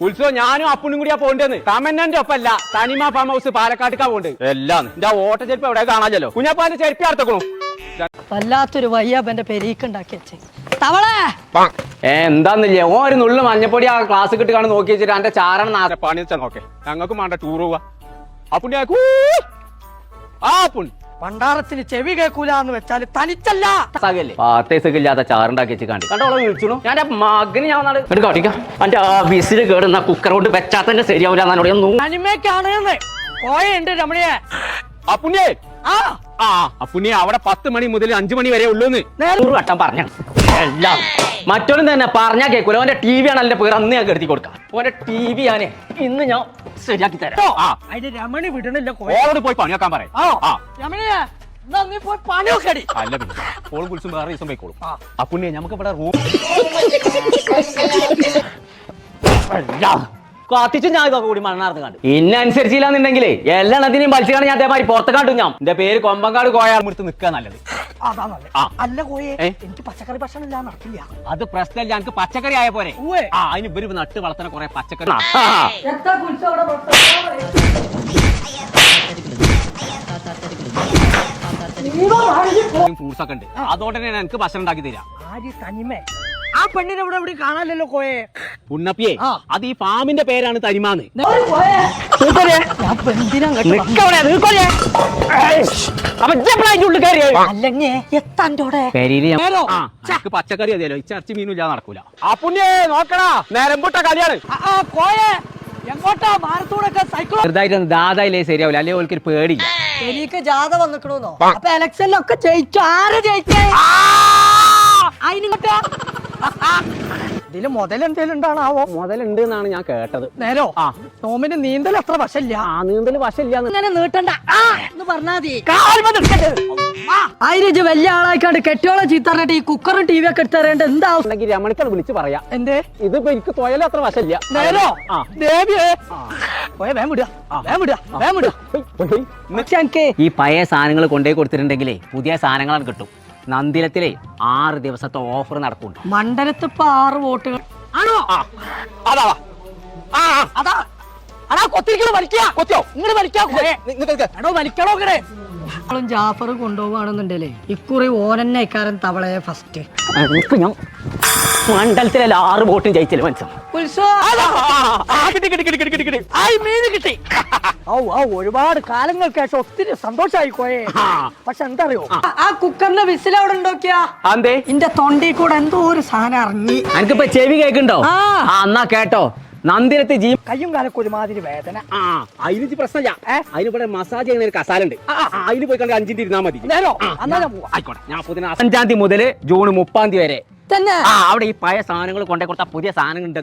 ഉത്സവം ഞാനും അപ്പുണ്ണും കൂടിയാ പോണ്ടെന്ന് തമന്നന്റെ ഒപ്പല്ല തനിമ ഫാം ഹൗസ് പാലക്കാട്ടിക്കാ പോണ്ട് എല്ലാം എന്റെ ഓട്ട ചെരുപ്പ് എവിടെ കാണാല്ലോ കുഞ്ഞപ്പാന്റെ ചെരുപ്പി അടുത്തക്കണു വല്ലാത്തൊരു വയ്യാബന്റെ പെരീക്ക് ഉണ്ടാക്കി വെച്ചേ. തവളെ! ഏ എന്താന്നില്ലേ? ഓ ഒരു നുള്ളു മഞ്ഞപ്പൊടി ആ ക്ലാസ് കിട്ടുകയാണ് നോക്കി വെച്ചിട്ട് എന്റെ ചാരണം നാട്ടെ പണി വെച്ചാൽ നോക്കെ. ഞങ്ങൾക്ക് വേണ്ട ടൂർ പോവാ. അപ്പുണ്ണി ആ അപ്പുണ്ണി. പണ്ടാറത്തിന് ചെവി കേൾക്കൂലെന്ന് വെച്ചാൽ തനിച്ചല്ല. സകല്ലേ പാത്തേസക്കില്ലാത്ത ചാറുണ്ടാക്കി വെച്ച് കണ്ടു. കണ്ടോളെ വിളിച്ചു ഞാൻ എന്റെ മകന് ഞാൻ വന്നാട് എടുക്കാം അടിക്കാം എന്റെ ആ വിസിൽ കേടുന്ന കുക്കർ കൊണ്ട് വെച്ചാൽ തന്നെ ശരിയാവില്ല എന്നോട് ഞാൻ നൂ- തനിമയ്ക്കാണ് കോയുണ്ട് രമണിയെ. അപ്പുണ്ണിയേ ആ. ആ അവിടെ പത്ത് മണി മുതൽ അഞ്ചു മണി വരെ ഉള്ളൂന്ന്. നൂറ് വട്ടം പറഞ്ഞു. എല്ലാം. മറ്റൊന്നും തന്നെ പറഞ്ഞാൽ കേൾക്കൂല ഓന്റെ ടി വി ആണ് എന്റെ പേര് അന്ന് ഞാൻ കരുതി കൊടുക്കാം. ഓന്റെ ടി വി ആണ്. ഇന്ന് ഞാൻ ശരിയാക്കി തരാം. ആ. അതിന് രമണി വിടണില്ല ഓളോട് പോയി പണിയാക്കാൻ പറയാം. ആ ആ. രമണിയെ എന്നാ നീ പോയി പണിയൊക്കെ അടി അല്ല പിന്നെ. ഓളും കുളിച്ചും വേറെ ദിവസം പോയിക്കോളും അപ്പുണ്ണിയെ നമുക്ക് ഇവിടെ റൂം കത്തിച്ചു ഞാൻ ഇതൊക്കെ കൂടി മണ്ണാർന്ന് കണ്ടു. ഇന്നനുസരിച്ചില്ലാന്നുണ്ടെങ്കിൽ എല്ലാ നദിനെയും എല്ലെണ്ണത്തിനെയും കാണാൻ ഞാൻ അതേമാതിരി പുറത്ത് കണ്ടു ഞാൻ. എന്റെ പേര് കൊമ്പങ്കാട് കോയാൾ മുടുത്ത് നിൽക്കാൻ നല്ലത്. അതാ നല്ലത്. അല്ല കോയെ എനിക്ക് പച്ചക്കറി ഭക്ഷണം ഇല്ലാതെ നടക്കില്ല അത് പ്രശ്നമില്ല എനിക്ക് പച്ചക്കറി ആയ പോരെ. ആ അതിന് ഇവർ നട്ട് വളർത്തുന്ന കുറെ പച്ചക്കറി? ഫ്രൂട്ട്സ് ഒക്കെ ഉണ്ട്. അതോടെ തന്നെ എനിക്ക് ഭക്ഷണം ഉണ്ടാക്കി തരാം. ആര് തനിമേ? ആ പെണ്ണിനെ ഇവിടെ ഇവിടെ കാണാനല്ലോ കോയെ. ഉണ്ണപ്പിയേ. അത് ഈ ഫാമിന്റെ പേരാണ് തനിമാന്ന് പച്ചക്കറി മതിയല്ലോ. ഇച്ചർച്ചി മീനും ഇല്ലാതെ നടക്കൂല. അപ്പുണ്ണിയേ നോക്കടാ. നേരമ്പുട്ട കളിയാണ്. ആ, ആ, കോയെ എങ്ങോട്ടാ? സൈക്കിൾ ശരിയാവില്ല. അല്ലെങ്കിൽ ഓൽക്കൊരു പേടി. എനിക്ക് ജാഥ വന്നിക്കണോന്നോ? അപ്പൊ ഇലക്ഷനിലൊക്കെ ജയിച്ചു? ആര് ജയിച്ചേ? ഇതിൽ മുതൽ എന്തേലും ഉണ്ടാണാവോ? മുതലുണ്ട് എന്നാണ് ഞാൻ കേട്ടത്. നേരോ? ആ. ടോമിന് നീന്തൽ അത്ര വശല്ല ആ നീന്തൽ വശല്ല ഇങ്ങനെ നീട്ടണ്ട. ആ എന്ന് പറഞ്ഞാ മതി. ആയിരം വലിയ ആളായിക്കാണ്ട് കെട്ടിയോളെ ചീത്ത പറഞ്ഞിട്ട് ഈ കുക്കറും ടി വി ഒക്കെ എടുത്തറിയേണ്ട എന്താ? ഉണ്ടെങ്കിൽ രമണിക്കത് വിളിച്ച് പറയാം. എന്തേ? ഇതിപ്പോ എനിക്ക് തൊയല അത്ര വശമില്ല. നേരോ? ആ. ദേവിയേ. പോയ വേം വിടുക. വേം വിടുക വേം വിടുക. പക്ഷെ എനിക്ക് ഈ പഴയ സാധനങ്ങൾ കൊണ്ടുപോയി കൊടുത്തിട്ടുണ്ടെങ്കിലേ പുതിയ സാധനങ്ങളാണ് കിട്ടും. നന്ദിലത്തിലെ ആറ് ദിവസത്തെ ഓഫർ നടക്കുന്നു മണ്ഡലത്ത് ഇപ്പൊ ആറ് വോട്ടുകൾ. ആണോ? അതാ ആ അതാ കൊത്തിരിക്കണ? വലിക്കുക കൊത്തിയോ? വലിക്കണോ ഇങ്ങനെ ജാഫർ കൊണ്ടുപോവാണെന്നുണ്ടല്ലേ ഇക്കുറി ഇക്കാരൻ തവളയെ ഫസ്റ്റ് ഞാൻ മണ്ഡലത്തിലെ ആറ് വോട്ടും ജയിച്ചില്ല ഐ മീൻ കിട്ടി. ഔ ഔ ഒരുപാട് കാലങ്ങൾക്ക് ശേഷം ഒത്തിരി സന്തോഷമായി പോയേ. പക്ഷെ എന്താ അറിയോ ആ കുക്കറിന്റെ വിസിൽ അവിടെ ഉണ്ടോക്കിയാ? അന്തേ ഇന്റെ തൊണ്ടി കൂടെ എന്തോ ഒരു സാധനം ഇറങ്ങി എനിക്കിപ്പോ ചെവി കേക്കുണ്ടോ ആ. ആ എന്നാ കേട്ടോ. നന്ദിരത്തെ ജീ കയ്യും കാലൊക്കെ ഒരുമാതിരി വേദന. ആ അതിന് പ്രശ്നമില്ല. അതിന് ഇവിടെ മസാജ് ചെയ്യുന്ന ഒരു കസാലുണ്ട്. അതിന് പോയി കണ്ട് അഞ്ചിന് ഇരുന്നാ മതി. നേരോ ആ, എന്നാ ഞാൻ പോവാ. ആയിക്കോട്ടെ. ഞാൻ അഞ്ചാം തീയതി മുതൽ ജൂൺ മുപ്പാം തീയതി വരെ. തന്നെ? ആ അവിടെ ഈ പഴയ സാധനങ്ങൾ കൊണ്ടേ കൊടുത്ത പുതിയ സാധനങ്ങൾ ഉണ്ട്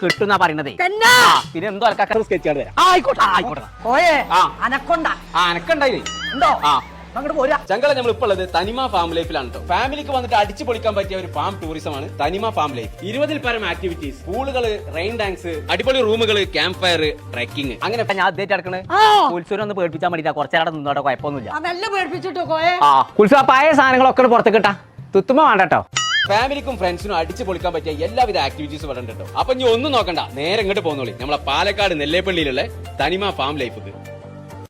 കിട്ടുന്ന പറയണത്. തന്നെ? പിന്നെ എന്തോ അലക്കാക്ക സ്കെച്ച് കാർഡ് വരാം ആയിക്കോട്ടെ ആയിക്കോട്ടെ. ഓയേ ആ. അനക്കൊണ്ട. ആ എനക്കുണ്ടായി ഉണ്ടോ ആ. അങ്ങോട്ട് പോരാ ചങ്കള നമ്മൾ ഇപ്പോൾ ഉള്ളത് തനിമ ഫാം ലൈഫിലാണ് കേട്ടോ ഫാമിലിക്ക് വന്നിട്ട് അടിച്ചു പൊളിക്കാൻ പറ്റിയ ഒരു ഫാം ടൂറിസം ആണ് തനിമ ഫാം ലൈഫ്. ഇരുപതിൽ പരം ആക്ടിവിറ്റീസ് പൂളുകൾ റെയിൻ ഡാൻസ് അടിപൊളി റൂമുകൾ ക്യാമ്പ് ഫയർ ട്രെക്കിംഗ് അങ്ങനെ ഞാൻ ആദ്യമായിട്ട് നടക്കണത് ആ. കുൽസൂരം ഒന്ന് പേടിപ്പിച്ചാൽ മതി കുറച്ചേരം നിന്നോട്ടെ കുഴപ്പമൊന്നുമില്ല. ആ നല്ല പേടിപ്പിച്ചിട്ടോ കോയെ ആ കുൽസു ആ പഴയ സാധനങ്ങളൊക്കെ പുറത്ത് കിട്ടാ തുത്തുമ്പോ വേണ്ട കേട്ടോ ഫാമിലിക്കും ഫ്രണ്ട്സിനും അടിച്ചു പൊളിക്കാൻ പറ്റിയ എല്ലാവിധ ആക്ടിവിറ്റീസ് ഇവിടെ ഉണ്ട് അപ്പൊ ഇനി ഒന്നും നോക്കണ്ട. നേരെ ഇങ്ങോട്ട് പോകുന്നോളി നമ്മളെ പാലക്കാട് നെല്ലേപ്പള്ളിയിലുള്ള തനിമ ഫാം ലൈഫ്